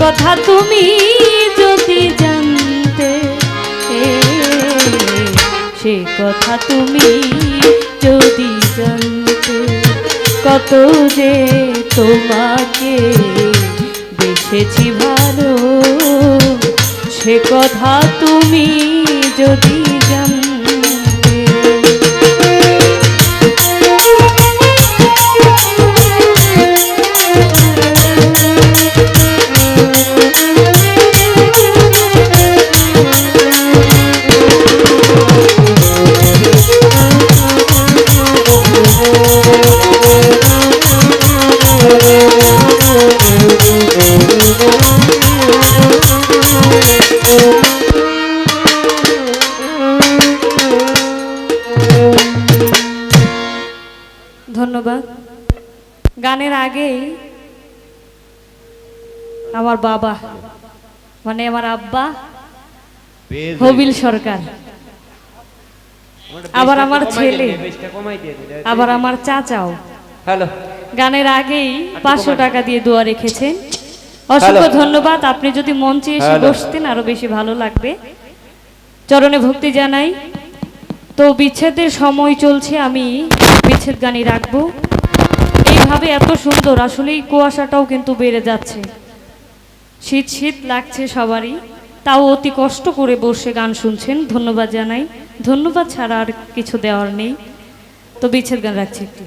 কথা তুমি যদি জানতে সে কথা তুমি যদি জানতে, কত যে তোমাকে বেসেছি ভালো, সে কথা তুমি যদি জানতে ধন্যবাদ। গানের আগে আমার বাবা মানে আমার আব্বা হবিল সরকার। আবার আমার ছেলে আবার আমার চাচাও। হ্যালো। গানের আগেই পাঁচশো টাকা দিয়ে দোয়া রেখেছেন। অসংখ্য ধন্যবাদ। আপনি যদি মঞ্চে এসে বসতেন আরও বেশি ভালো লাগবে। চরণে ভক্তি জানাই। তো বিচ্ছেদের সময় চলছে আমি বিচ্ছেদ গানই রাখব। এইভাবে এত সুন্দর আসলে এই কুয়াশাটাও কিন্তু বেড়ে যাচ্ছে। শীত শীত লাগছে সবারই, তাও অতি কষ্ট করে বসে গান শুনছেন, ধন্যবাদ জানাই। ধন্যবাদ ছাড়া আর কিছু দেওয়ার নেই। তো বিচ্ছেদ গান রাখছি একটু।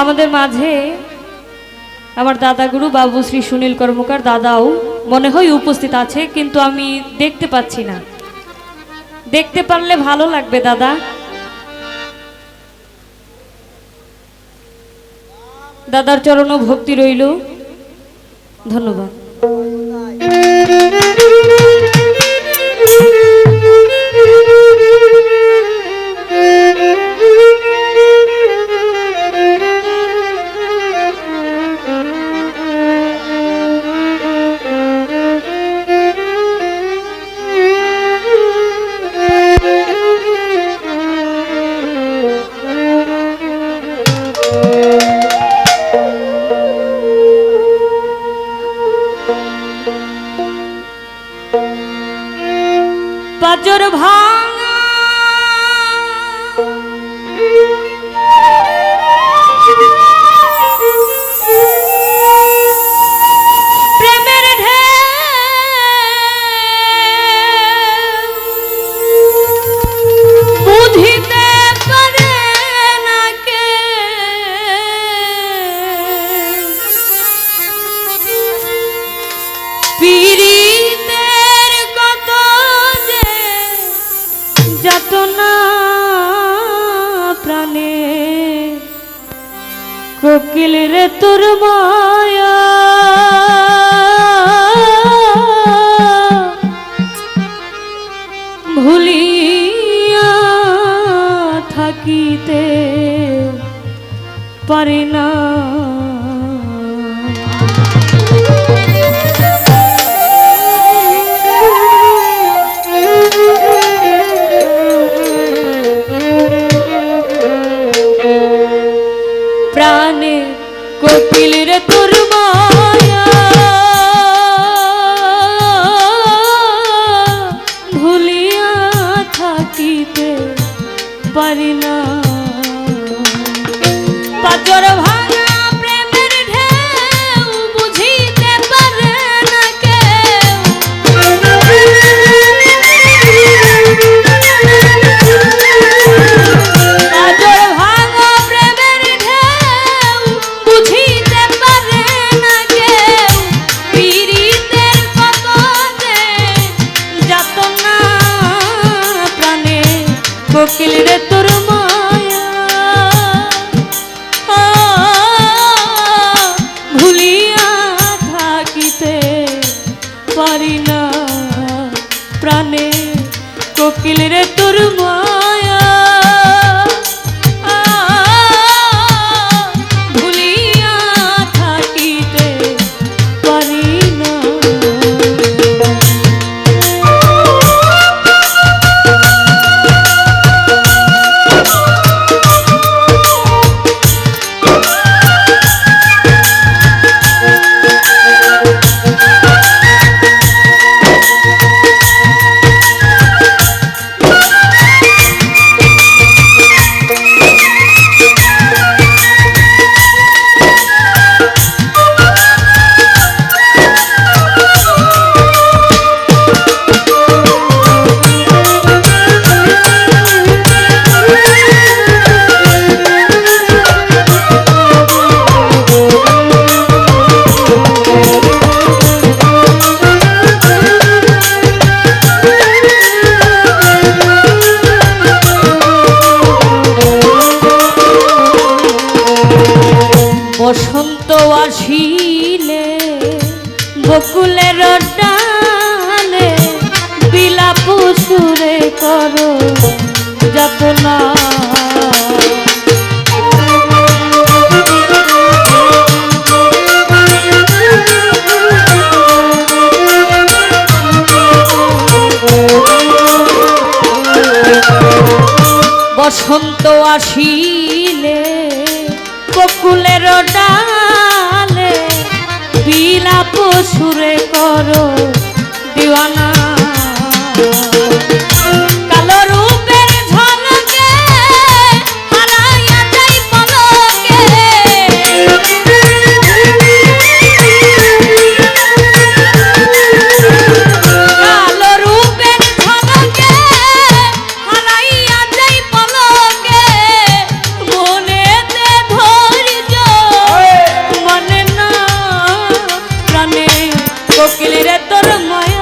আমাদের মাঝে আমার দাদাগুরু বাবু শ্রী সুনীল কর্মকার দাদাও মনে হয় উপস্থিত আছে, কিন্তু আমি দেখতে পাচ্ছি না। দেখতে পারলে ভালো লাগবে, দাদা। দাদার চরণ ভক্তি রইল। ধন্যবাদ। ভাই পারি না প্রাণে কোকিল রে কোকিল তোর মায়া আসিলে বকুলের ডালে বিলাপ সুরে করো Agora mais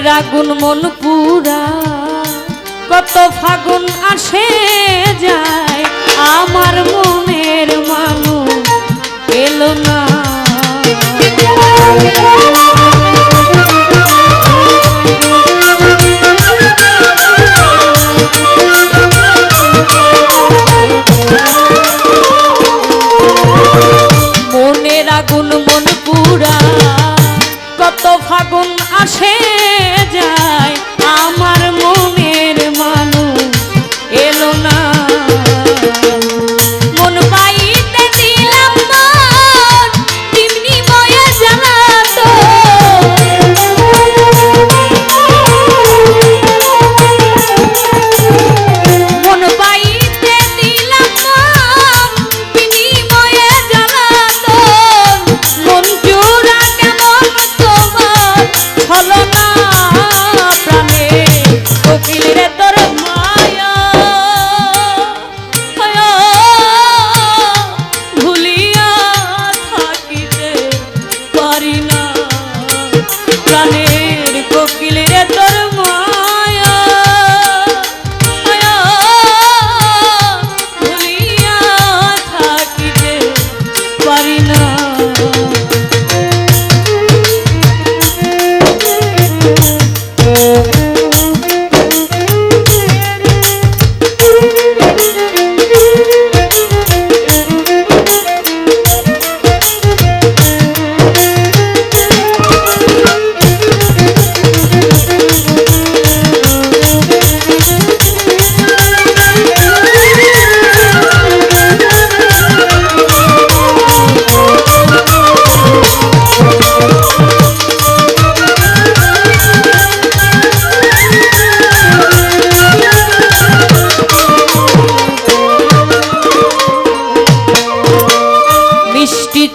প্রেমের আগুন মন পুরা। কত ফাগুন আসে যায়, আমার মনের মানুষ এলো না। মনের আগুন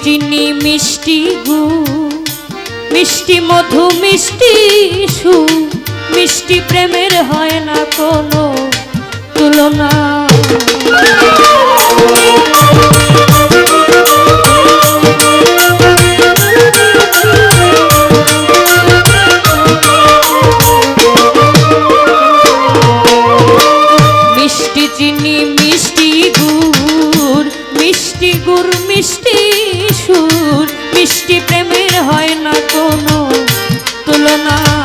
চিনি মিষ্টি গু, মিষ্টি মধু, মিষ্টি সু মিষ্টি প্রেমের হয় না কোনো তুলনা। মিষ্টি চিনি, মিষ্টি গুড় মিষ্টি গুর মিষ্টি সুর মিষ্টি প্রেমের হয় না কোনো তুলনা।